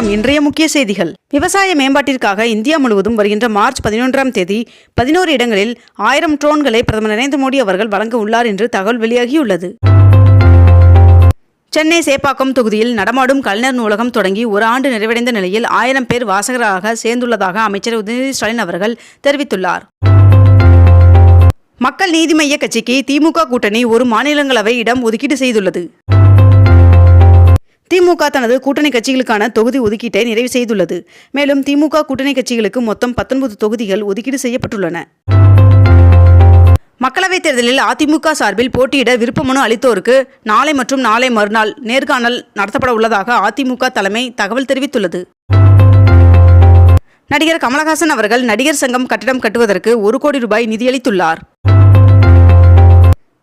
வணக்கம் இன்றைய முக்கிய செய்திகள். விவசாய மேம்பாட்டிற்காக இந்தியா முழுவதும் வருகின்ற மார்ச் பதினொன்றாம் தேதி பதினோரு இடங்களில் ஆயிரம் ட்ரோன்களை பிரதமர் நரேந்திர மோடி அவர்கள் வழங்க உள்ளார் என்று தகவல் வெளியாகியுள்ளது. சென்னை சேப்பாக்கம் தொகுதியில் நடமாடும் கலைஞர் நூலகம் தொடங்கி ஒரு ஆண்டு நிறைவடைந்த நிலையில் ஆயிரம் பேர் வாசகராக சேர்ந்துள்ளதாக அமைச்சர் உதயநிதி ஸ்டாலின் அவர்கள் தெரிவித்துள்ளார். மக்கள் நீதி மய்ய கட்சிக்கு திமுக கூட்டணி ஒரு மாநிலங்களவை இடம் ஒதுக்கீடு செய்துள்ளது. திமுக தனது கூட்டணி கட்சிகளுக்கான தொகுதி ஒதுக்கீட்டை நிறைவு செய்துள்ளது. மேலும் திமுக கூட்டணி கட்சிகளுக்கு மொத்தம் பத்தொன்பது தொகுதிகள் ஒதுக்கீடு செய்யப்பட்டுள்ளன. மக்களவைத் தேர்தலில் அதிமுக சார்பில் போட்டியிட விருப்ப மனு அளித்தோருக்கு நாளை மற்றும் நாளை மறுநாள் நேர்காணல் நடத்தப்பட உள்ளதாக அதிமுக தலைமை தகவல் தெரிவித்துள்ளது. நடிகர் கமலஹாசன் அவர்கள் நடிகர் சங்கம் கட்டிடம் கட்டுவதற்கு ஒரு கோடி ரூபாய் நிதியளித்துள்ளார்.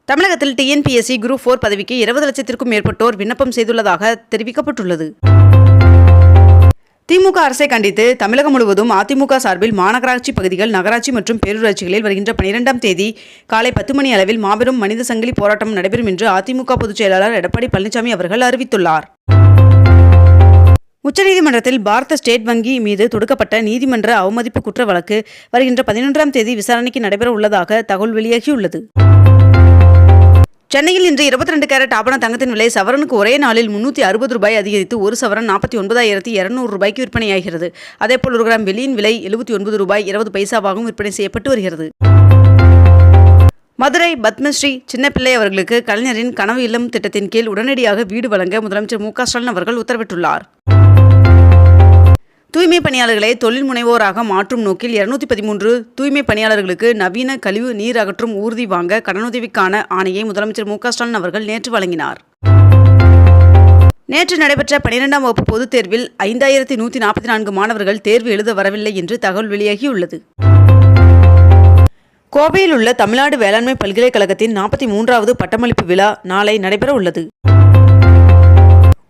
தமிழகத்தில் டிஎன்பிஎஸ்சி குரூப் ஃபோர் பதவிக்கு இருபது லட்சத்திற்கும் மேற்பட்டோர் விண்ணப்பம் செய்துள்ளதாக தெரிவிக்கப்பட்டுள்ளது. திமுக அரசை கண்டித்து தமிழகம் முழுவதும் அதிமுக சார்பில் மாநகராட்சி பகுதிகள் நகராட்சி மற்றும் பேரூராட்சிகளில் வருகின்ற பனிரெண்டாம் தேதி காலை பத்து மணி அளவில் மாபெரும் மனித சங்கிலி போராட்டம் நடைபெறும் என்று அதிமுக பொதுச் செயலாளர் எடப்பாடி பழனிசாமி அவர்கள் அறிவித்துள்ளார். உச்சநீதிமன்றத்தில் பாரத ஸ்டேட் வங்கி மீது தொடுக்கப்பட்ட நீதிமன்ற அவமதிப்பு குற்ற வழக்கு வருகின்ற பதினொன்றாம் தேதி விசாரணைக்கு நடைபெற உள்ளதாக தகவல் வெளியாகியுள்ளது. சென்னையில் இன்று இருபத்தி ரெண்டு கேரட் ஆபண தங்கத்தின் விலை சவரனுக்கு ஒரே நாளில் முன்னூற்றி அறுபது ரூபாய் அதிகரித்து ஒரு சவரன் நாற்பத்தி ஒன்பதாயிரத்தி இரநூறு ரூபாய்க்கு விற்பனையாகிறது. அதேபோல் ஒரு கிராம் வெள்ளியின் விலை எழுபத்தி ஒன்பது ரூபாய் இருபது பைசாவாகவும் விற்பனை செய்யப்பட்டு வருகிறது. மதுரை பத்மஸ்ரீ சின்னப்பிள்ளை அவர்களுக்கு கலைஞரின் கனவு இல்லம் திட்டத்தின் கீழ் உடனடியாக வீடு வழங்க முதலமைச்சர் மு க ஸ்டாலின் அவர்கள் உத்தரவிட்டுள்ளார். தூய்மை பணியாளர்களை தொழில் முனைவோராக மாற்றும் நோக்கில் இருநூத்தி பதிமூன்று தூய்மை பணியாளர்களுக்கு நவீன கழிவு நீர் அகற்றும் ஊர்தி வாங்க கடனுதவிக்கான ஆணையை முதலமைச்சர் மு ஸ்டாலின் அவர்கள் நேற்று வழங்கினார். நேற்று நடைபெற்ற பனிரெண்டாம் வகுப்பு பொதுத் தேர்வில் ஐந்தாயிரத்தி நூற்றி நாற்பத்தி நான்கு மாணவர்கள் தேர்வு எழுத வரவில்லை என்று தகவல் வெளியாகியுள்ளது. கோவையில் உள்ள தமிழ்நாடு வேளாண்மை பல்கலைக்கழகத்தின் நாற்பத்தி மூன்றாவது பட்டமளிப்பு விழா நாளை நடைபெற உள்ளது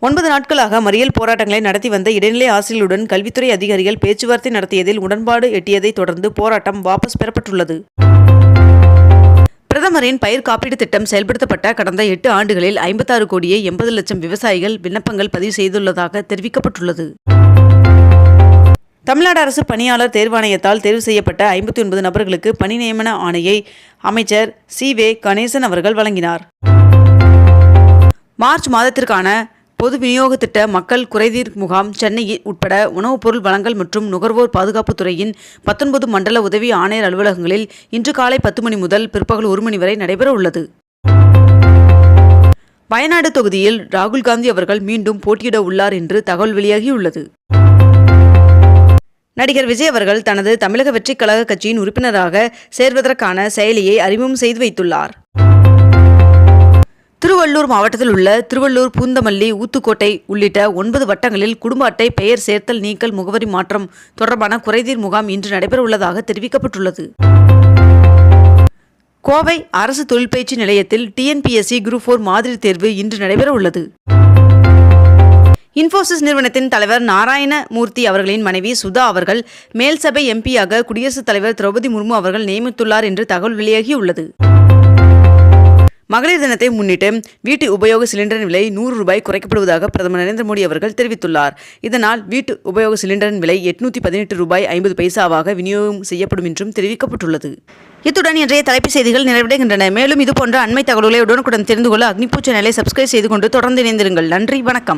ஒன்பது நாட்களாக மறியல் போராட்டங்களை நடத்தி வந்த இடைநிலை ஆசிரியர்களுடன் கல்வித்துறை அதிகாரிகள் பேச்சுவார்த்தை நடத்தியதில் உடன்பாடு எட்டியதை தொடர்ந்து போராட்டம் வாபஸ் பெறப்பட்டுள்ளது. பிரதமரின் பயிர் காப்பீடு திட்டம் செயல்படுத்தப்பட்ட கடந்த எட்டு ஆண்டுகளில் ஐம்பத்தாறு கோடியே எண்பது லட்சம் விவசாயிகள் விண்ணப்பங்கள் பதிவு செய்துள்ளதாக தெரிவிக்கப்பட்டுள்ளது. தமிழ்நாடு அரசு பணியாளர் தேர்வாணையத்தால் தேர்வு செய்யப்பட்ட ஐம்பத்தி ஒன்பது நபர்களுக்கு பணி நியமன ஆணையை அமைச்சர் சி வே கணேசன் அவர்கள் வழங்கினார். மார்ச் மாதத்திற்கான பொது விநியோக திட்ட மக்கள் குறைதீர் முகாம் சென்னை உட்பட உணவுப் பொருள் வழங்கல் மற்றும் நுகர்வோர் பாதுகாப்புத் துறையின் பத்தொன்பது மண்டல உதவி ஆணையர் அலுவலகங்களில் இன்று காலை பத்து மணி முதல் பிற்பகல் ஒரு மணி வரை நடைபெற உள்ளது. வயநாடு தொகுதியில் ராகுல் காந்தி அவர்கள் மீண்டும் போட்டியிட உள்ளார் என்று தகவல் வெளியாகியுள்ளது. நடிகர் விஜய் அவர்கள் தனது தமிழக வெற்றிக் கழக கட்சியின் உறுப்பினராக சேர்வதற்கான செயலியை அறிமுகம் செய்து வைத்துள்ளார். திருவள்ளூர் மாவட்டத்தில் உள்ள திருவள்ளூர் பூந்தமல்லி ஊத்துக்கோட்டை உள்ளிட்ட ஒன்பது வட்டங்களில் குடும்ப அட்டை பெயர் சேர்த்தல் நீக்கல் முகவரி மாற்றம் தொடர்பான குறைதீர் முகாம் இன்று நடைபெறவுள்ளதாக தெரிவிக்கப்பட்டுள்ளது. கோவை அரசு தொழிற்பயிற்சி நிலையத்தில் டிஎன்பிஎஸ்சி குரூப் ஃபோர் மாதிரி தேர்வு இன்று நடைபெறவுள்ளது. இன்போசிஸ் இன்ஃபோசிஸ் நிறுவனத்தின் தலைவர் நாராயணமூர்த்தி அவர்களின் மனைவி சுதா அவர்கள் மேல்சபை எம்பியாக குடியரசுத் தலைவர் திரௌபதி முர்மு அவர்கள் நியமித்துள்ளார் என்று தகவல் வெளியாகியுள்ளது. மகளிர் தினத்தை முன்னிட்டு வீட்டு உபயோக சிலிண்டரின் விலை நூறு ரூபாய் குறைக்கப்படுவதாக பிரதமர் நரேந்திர மோடி அவர்கள் தெரிவித்துள்ளார். இதனால் வீட்டு உபயோக சிலிண்டரின் விலை எட்நூத்தி பதினெட்டு ரூபாய் ஐம்பது பைசாவாக விநியோகம் செய்யப்படும் என்றும் தெரிவிக்கப்பட்டுள்ளது. இத்துடன் இன்றைய தலைப்புச் செய்திகள் நிறைவடைகின்றன. மேலும் இதுபோன்ற அண்மை தகவல்களை உடனுக்குடன் தெரிந்து கொள்ள அக்னிபூ சேனலை சப்ஸ்கிரைப் செய்து கொண்டு தொடர்ந்து இணைந்திருங்கள். நன்றி வணக்கம்.